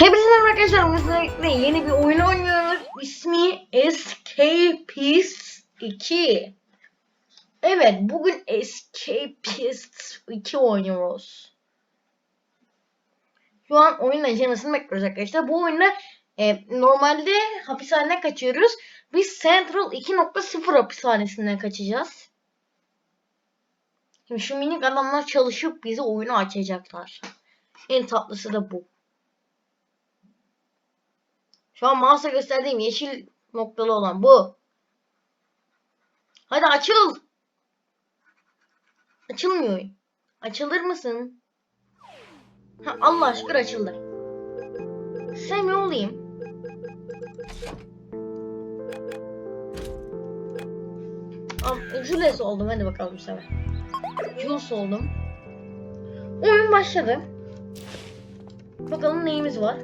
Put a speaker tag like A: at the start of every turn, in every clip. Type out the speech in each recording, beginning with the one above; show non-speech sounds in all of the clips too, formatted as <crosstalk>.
A: Hepinize merhaba arkadaşlar. Bugün yeni bir oyun oynuyoruz. İsmi Escapist 2. Evet bugün Escapist 2 oynuyoruz. Şu an oyunun ajanısını bekliyoruz arkadaşlar. Bu oyunda e, normalde hapishaneden kaçıyoruz. Biz Central 2.0 hapishanesinden kaçacağız. Şimdi şu minik adamlar çalışıp bizi oyunu açacaklar. En tatlısı da bu. Şu an mouse'a gösterdiğim yeşil noktalı olan bu. Hadi açıl. Açılmıyor. Açılır mısın? Ha, Allah aşkına açıldı. Sen ne olayım? Jules oldum hadi bakalım bu sefer. Jules oldum. Oyun başladı. Bakalım neyimiz var.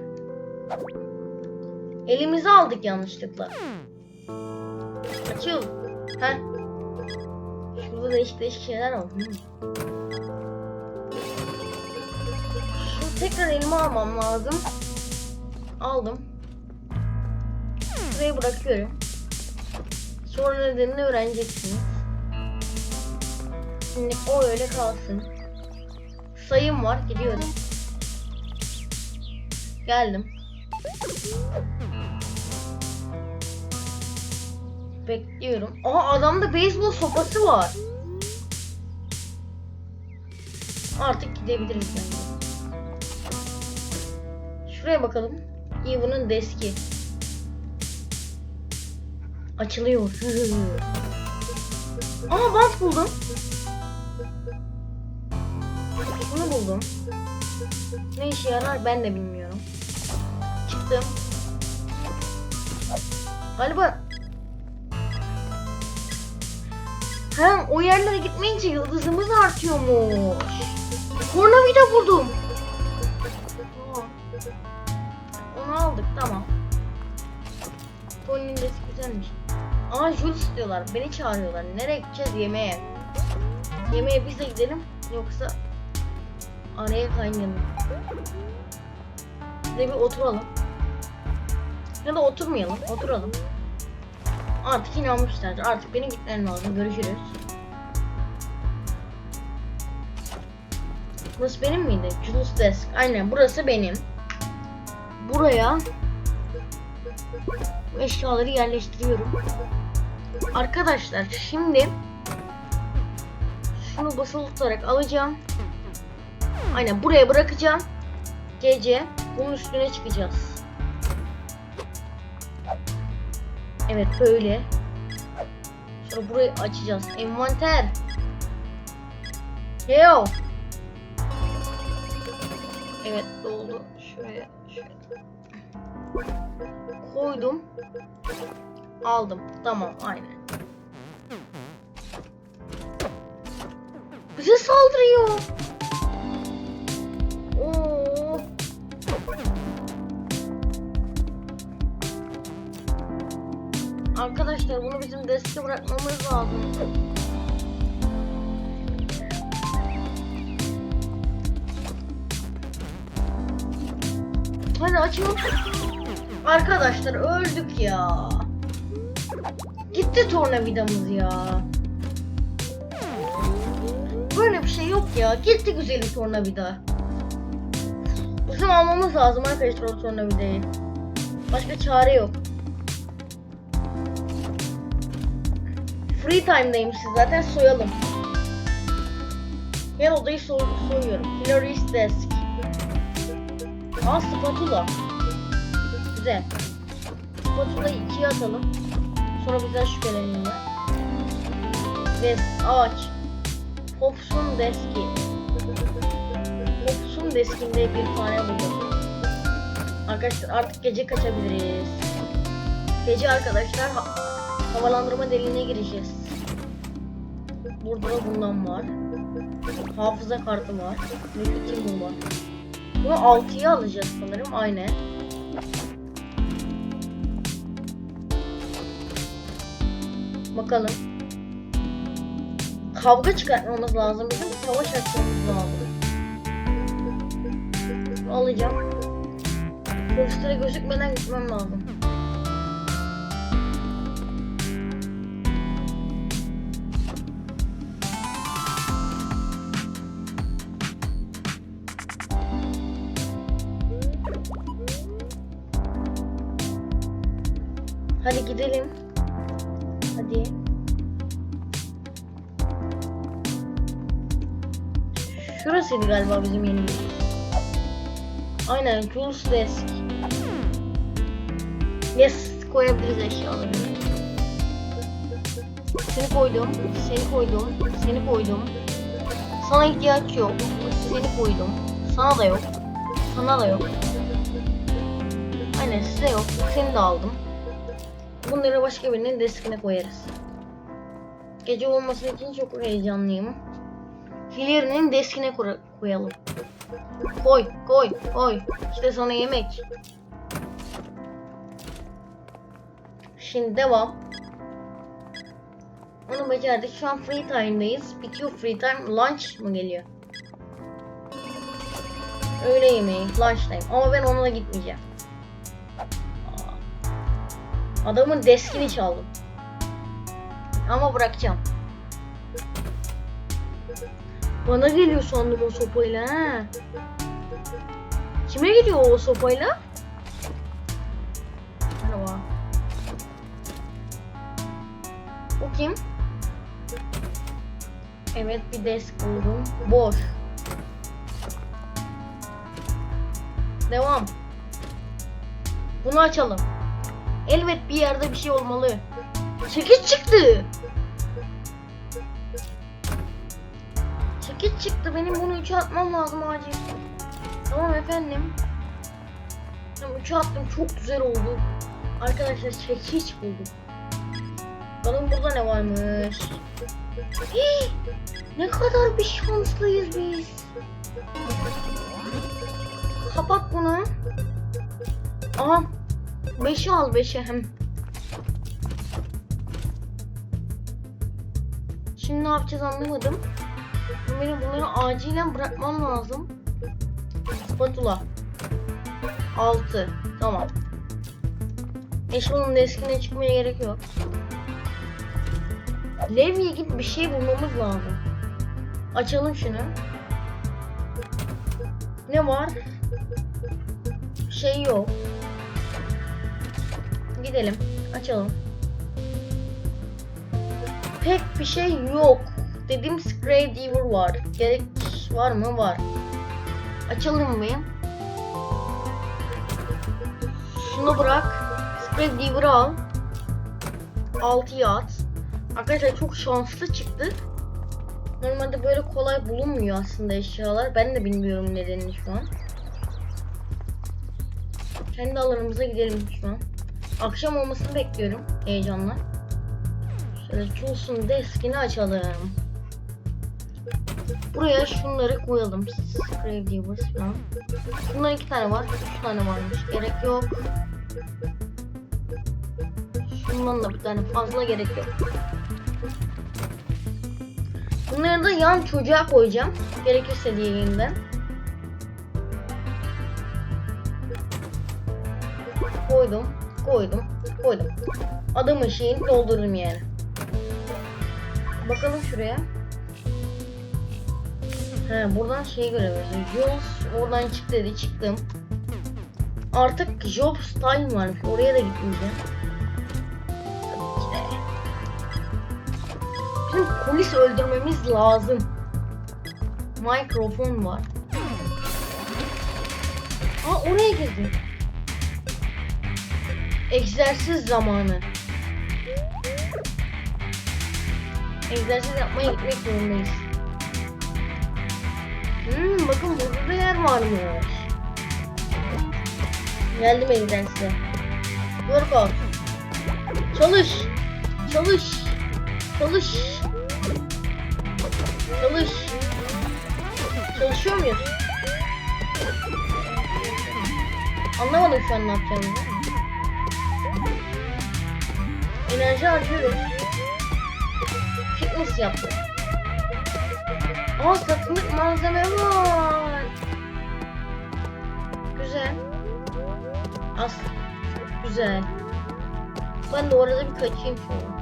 A: Elimize aldık yanlışlıkla. Açıl. Heh. Şurada değişik değişik şeyler var. Şu tekrar elime almam lazım. Aldım. Şuraya bırakıyorum. Sonra nedenini öğreneceksiniz. Şimdi o öyle kalsın. Sayım var. Gidiyorum. Geldim. Bekliyorum. Aa adamda beyzbol sopası var. Artık gidebiliriz bence. Şuraya bakalım. Even'ın deski. Açılıyor. <laughs> Aa bant buldum. Bunu buldum. Ne işe yarar ben de bilmiyorum. Çıktım. Galiba Hem o yerlere gitmeyince yıldızımız artıyormuş. Tornavida buldum. Onu aldık tamam. Tony'nin de güzelmiş. Aa Jules istiyorlar. Beni çağırıyorlar. Nereye gideceğiz? Yemeğe. Yemeğe biz de gidelim. Yoksa araya kaynayalım. Şuraya bir oturalım. Ya da oturmayalım. Oturalım. Artık inanmışlar. Artık benim gitmem lazım. Görüşürüz. Burası benim miydi? Jules Desk. Aynen burası benim. Buraya bu eşyaları yerleştiriyorum. Arkadaşlar şimdi şunu basılı tutarak alacağım. Aynen buraya bırakacağım. Gece bunun üstüne çıkacağız. Evet böyle. Sonra burayı açacağız. Envanter. Yo. Evet doldu. Şuraya, şuraya. Koydum. Aldım. Tamam aynen. Bize saldırıyor. Oo. Arkadaşlar bunu bizim deske bırakmamız lazım. Hadi açalım. Arkadaşlar öldük ya. Gitti tornavidamız ya. Böyle bir şey yok ya. Gitti güzeli tornavida. Bizim almamız lazım arkadaşlar o tornavidayı. Başka çare yok. Free time'dayım zaten soyalım. Ben odayı soy soyuyorum. Hillary's desk. Aa spatula. Güzel. Spatula'yı ikiye atalım. Sonra bizden şüpheleninler. Ve ağaç. Pops'un deski. Pops'un deskinde bir tane buldum. Arkadaşlar artık gece kaçabiliriz. Gece arkadaşlar havalandırma deliğine gireceğiz. Burada da bundan var. Hafıza kartı var. Nikotin var. Bunu 6'ya alacağız sanırım. Aynen. Bakalım. Kavga çıkartmamız lazım. Bizim savaş açmamız lazım. Alacağım. Polistere gözükmeden gitmem lazım. Hadi gidelim. Hadi. Şurasıydı galiba bizim yerimiz. Aynen Jules Desk. Yes koyabiliriz eşyaları. Seni koydum, seni koydum, seni koydum. Sana ihtiyaç yok. Seni koydum. Sana da yok. Sana da yok. Aynen size yok. Seni de aldım. Bunları başka birinin deskine koyarız. Gece olması için çok heyecanlıyım. Hilary'nin deskine koy- koyalım. Koy, koy, koy. İşte sana yemek. Şimdi devam. Onu becerdik. Şu an free time'dayız. Bitiyor free time. Lunch mı geliyor? Öğle yemeği, lunch time. Ama ben onunla gitmeyeceğim. Adamın deskini çaldım. Ama bırakacağım. Bana geliyor sandım o sopayla ha. Kime gidiyor o sopayla? Merhaba. O kim? Evet bir desk buldum. Boş. Devam. Bunu açalım. Elbet bir yerde bir şey olmalı. Çekiç çıktı. Çekiç çıktı. Benim bunu 3'e atmam lazım acil. Tamam efendim. Tamam 3'e attım. Çok güzel oldu. Arkadaşlar çekiç buldum. Bakalım burada ne varmış. Hii! ne kadar bir şanslıyız biz. Kapat bunu. Aha. 5'i al 5'e hem. Şimdi ne yapacağız anlamadım. Benim bunları acilen bırakmam lazım. Spatula. 6. Tamam. Eşyaların deskine çıkmaya gerek yok. Levye gibi bir şey bulmamız lazım. Açalım şunu. Ne var? Şey yok. Gidelim. Açalım. Pek bir şey yok. Dedim Scrave Diver var. Gerek var mı? Var. Açalım mı? Şunu bırak. Scrave Diver'ı al. 6'ya at. Arkadaşlar çok şanslı çıktı. Normalde böyle kolay bulunmuyor aslında eşyalar. Ben de bilmiyorum nedenini şu an. Kendi alanımıza gidelim şu an. Akşam olmasını bekliyorum heyecanla. Şöyle Jules'un deskini açalım. Buraya şunları koyalım. Scrave Divers falan. Bundan iki tane var. Üç tane varmış. Gerek yok. Şundan da bir tane fazla gerek yok. Bunları da yan çocuğa koyacağım. Gerekirse diye yeniden. Koydum, koydum, koydum. Adamın şeyini doldurdum yani. Bakalım şuraya. He buradan şey göremiyoruz. Jules oradan çık dedi çıktım. Artık job style varmış. Oraya da gitmeyeceğim. Bizim polis öldürmemiz lazım. Mikrofon var. Aa oraya girdi. Egzersiz zamanı. Egzersiz yapmaya gitmek zorundayız. Hmm, bakın burada da yer varmış. Geldim egzersize. Workout. Çalış. Çalış. Çalış. Çalış. Çalışıyor muyuz? Anlamadım şu an ne yapacağımızı. Enerji harcıyoruz. Fitness yaptık. Aa satılık malzeme var. Güzel. As güzel. Ben de orada bir kaçayım an.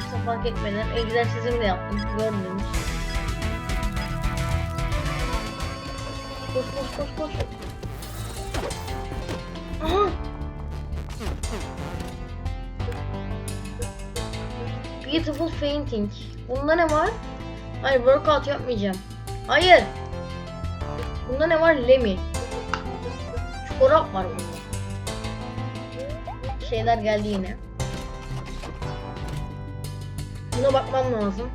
A: Kimse fark etmeden egzersizimi de yaptım. Gördünüz. Koş koş koş koş. Beautiful fainting. Bunda ne var? Hayır workout yapmayacağım. Hayır. Bunda ne var? Lemmy. Çorap var bunda. Şeyler geldi yine. Buna bakmam lazım.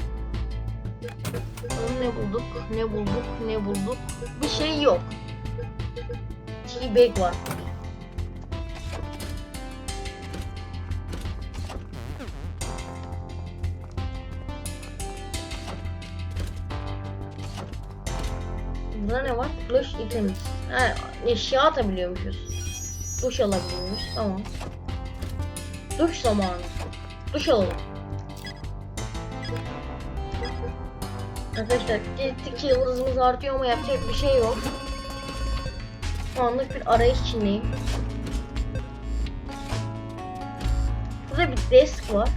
A: Ne bulduk? Ne bulduk? Ne bulduk? Bir şey yok. Tea bag var. Burada ne var? Flush items. Ha, eşya atabiliyormuşuz. Duş alabiliyormuş. Tamam. Duş zamanı. Duş alalım. Arkadaşlar gittikçe yıldızımız artıyor ama yapacak bir şey yok. Şu anlık bir arayış içindeyim. Burada bir desk var.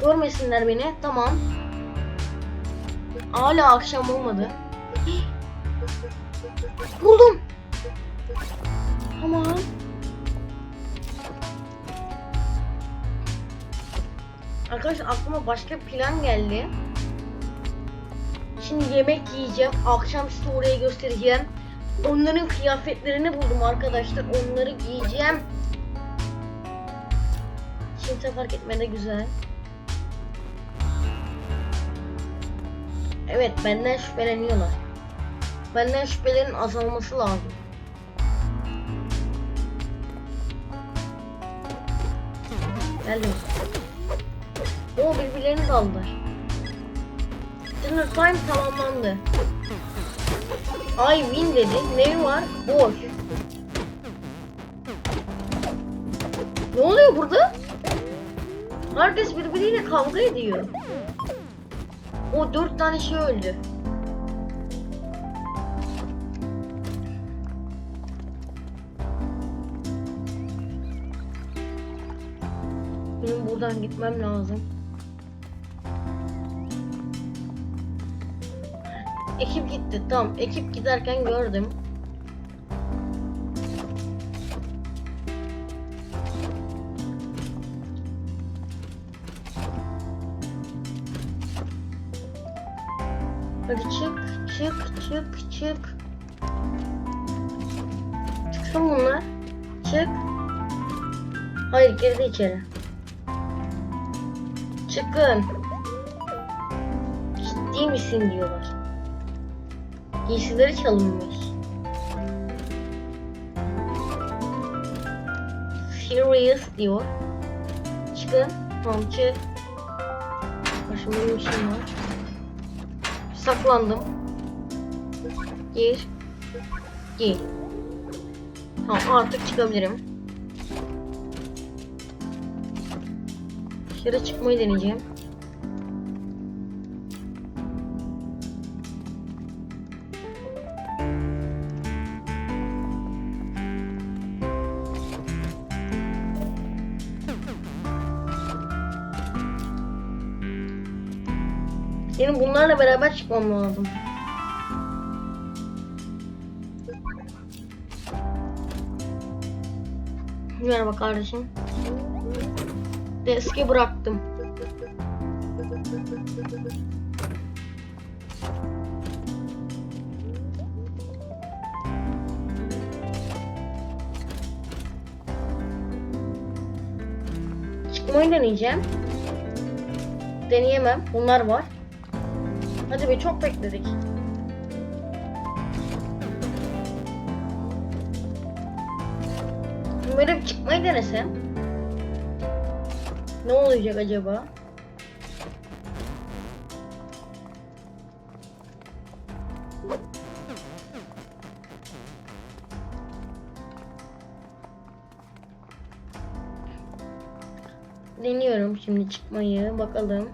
A: Görmesinler beni. Tamam. Hala akşam olmadı. Buldum. Tamam. Arkadaşlar aklıma başka plan geldi. Şimdi yemek yiyeceğim. Akşamüstü oraya göstereceğim. Onların kıyafetlerini buldum arkadaşlar. Onları giyeceğim. Kimse fark etmede güzel. Evet benden şüpheleniyorlar. Benden şüphelerin azalması lazım. Geldim. O birbirlerini daldılar. Dinner time tamamlandı. I win dedi. Neyi var? Boş. Ne oluyor burada? Herkes birbiriyle kavga ediyor. O dört tane şey öldü. Buradan gitmem lazım. Ekip gitti. Tamam. Ekip giderken gördüm. Hadi çık, çık, çık, çık. Çıksın bunlar. Çık. Hayır, girdi içeri. Çıkın. Ciddi misin diyorlar. Giysileri çalınmış. Furious diyor. Çıkın. Tamam çık. Başımda bir şey var. Saklandım. Gir. Gir. Tamam artık çıkabilirim. Dışarı çıkmayı deneyeceğim. Benim bunlarla beraber çıkmam lazım. Merhaba kardeşim. Deski bıraktım. Çıkmayı deneyeceğim. Deneyemem. Bunlar var. Hadi be çok bekledik. Bir çıkmayı denesem. Ne olacak acaba? Deniyorum şimdi çıkmayı. Bakalım.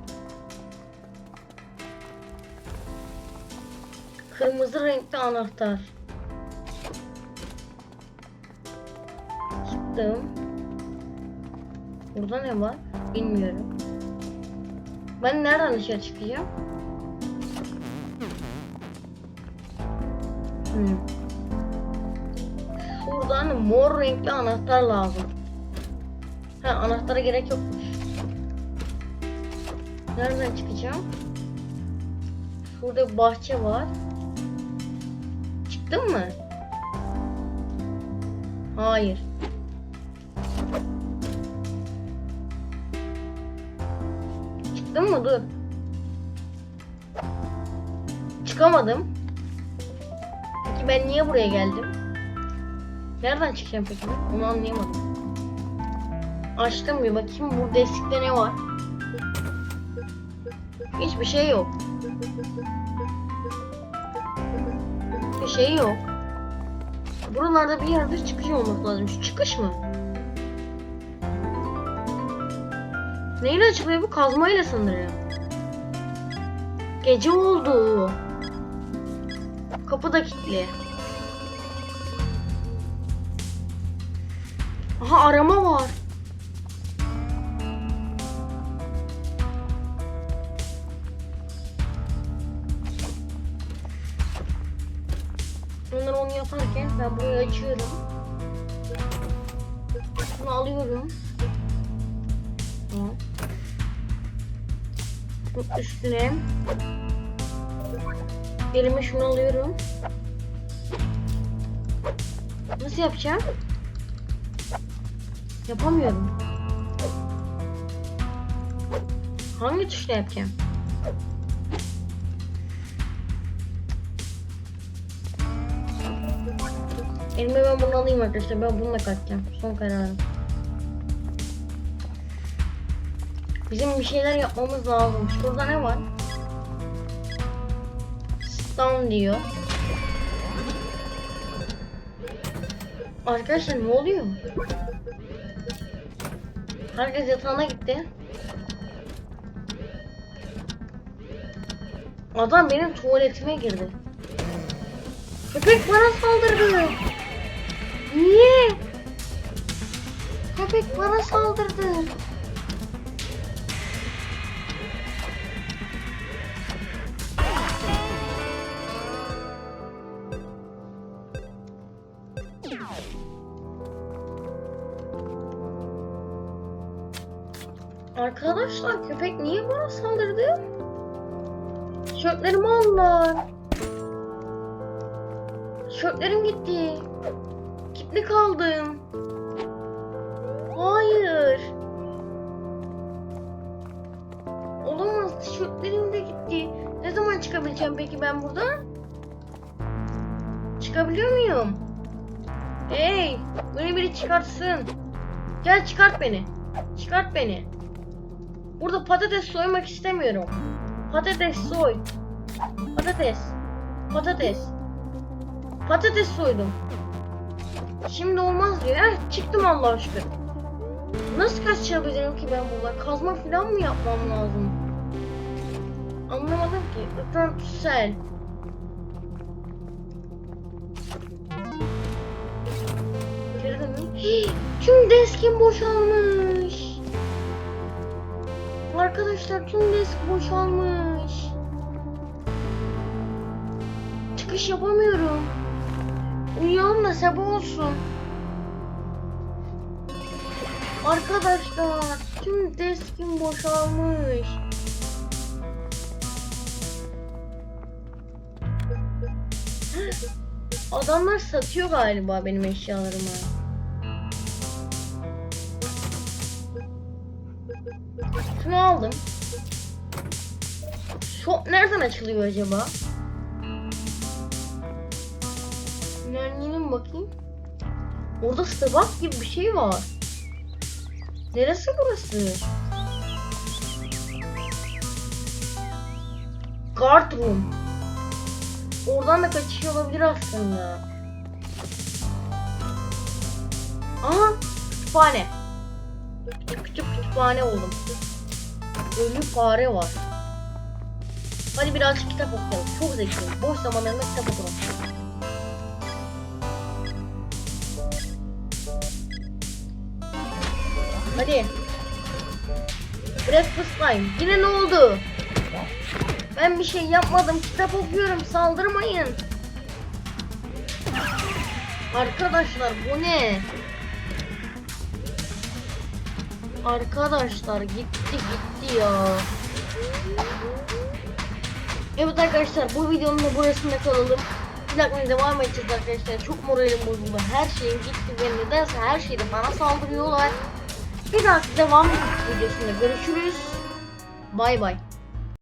A: Kırmızı renkli anahtar. Çıktım. Burada ne var? Bilmiyorum. Ben nereden dışarı çıkacağım? Hmm. Şuradan mor renkli anahtar lazım. Ha anahtara gerek yokmuş. Nereden çıkacağım? Şurada bir bahçe var. Çıktın mı? Hayır. Çıktın mı? Dur. Çıkamadım. Peki ben niye buraya geldim? Nereden çıkacağım peki? Onu anlayamadım. Açtım bir bakayım bu deskte ne var? Hiçbir şey yok. Bir şey yok. Buralarda bir yerde çıkış olması lazım. Şu çıkış mı? Neyle açılıyor bu? Kazmayla sanırım. Gece oldu. Kapı da kilitli. Aha arama var. Onları onu yaparken ben burayı açıyorum. Bunu alıyorum. Tamam. Üstüne elime şunu alıyorum. Nasıl yapacağım? Yapamıyorum. Hangi tuşla yapacağım? Elime ben bunu alayım arkadaşlar. Ben bununla kaçacağım. Son kararım. Bizim bir şeyler yapmamız lazım. Şurada ne var? Stone diyor. Arkadaşlar ne oluyor? Herkes yatağına gitti. Adam benim tuvaletime girdi. Köpek bana saldırdı. Niye? Köpek bana saldırdı. Arkadaşlar köpek niye bana saldırdı? Tişörtlerimi aldılar. Tişörtlerim gitti. Kilitli kaldım. Hayır. Olamaz. Tişörtlerim de gitti. Ne zaman çıkabileceğim peki ben buradan? Çıkabiliyor muyum? Hey! Beni biri çıkartsın. Gel çıkart beni. Çıkart beni. Burada patates soymak istemiyorum. Patates soy. Patates. Patates. Patates soydum. Şimdi olmaz diyor. Eh, çıktım Allah'a şükür. Nasıl kaçabilirim ki ben burada? Kazma falan mı yapmam lazım? Anlamadım ki. Geri dönün. Hii, <gasps> Tüm deskim boşalmış. Arkadaşlar tüm desk boşalmış. Çıkış yapamıyorum. Uyuyalım da sabah olsun. Arkadaşlar tüm deskim boşalmış. Adamlar satıyor galiba benim eşyalarımı. Şunu aldım. Shop nereden açılıyor acaba? Nereden bakayım? Orada Starbucks gibi bir şey var. Neresi burası? Guard room. Oradan da kaçış olabilir aslında. Aha kütüphane. Küçük kütüphane oldum. Ölü fare var. Hadi birazcık kitap okuyalım. Çok zekiyim. Boş zamanlarında kitap okurum. Hadi. Breakfast time. Yine ne oldu? Ben bir şey yapmadım. Kitap okuyorum. Saldırmayın. Arkadaşlar bu ne? Arkadaşlar gitti gitti ya. Evet arkadaşlar bu videonun da burasında kalalım. Plakmaya devam edeceğiz arkadaşlar. Çok moralim bozuldu. Her şeyim gitti ve nedense her şeyde bana saldırıyorlar. Bir dahaki devam videosunda görüşürüz. Bay bay.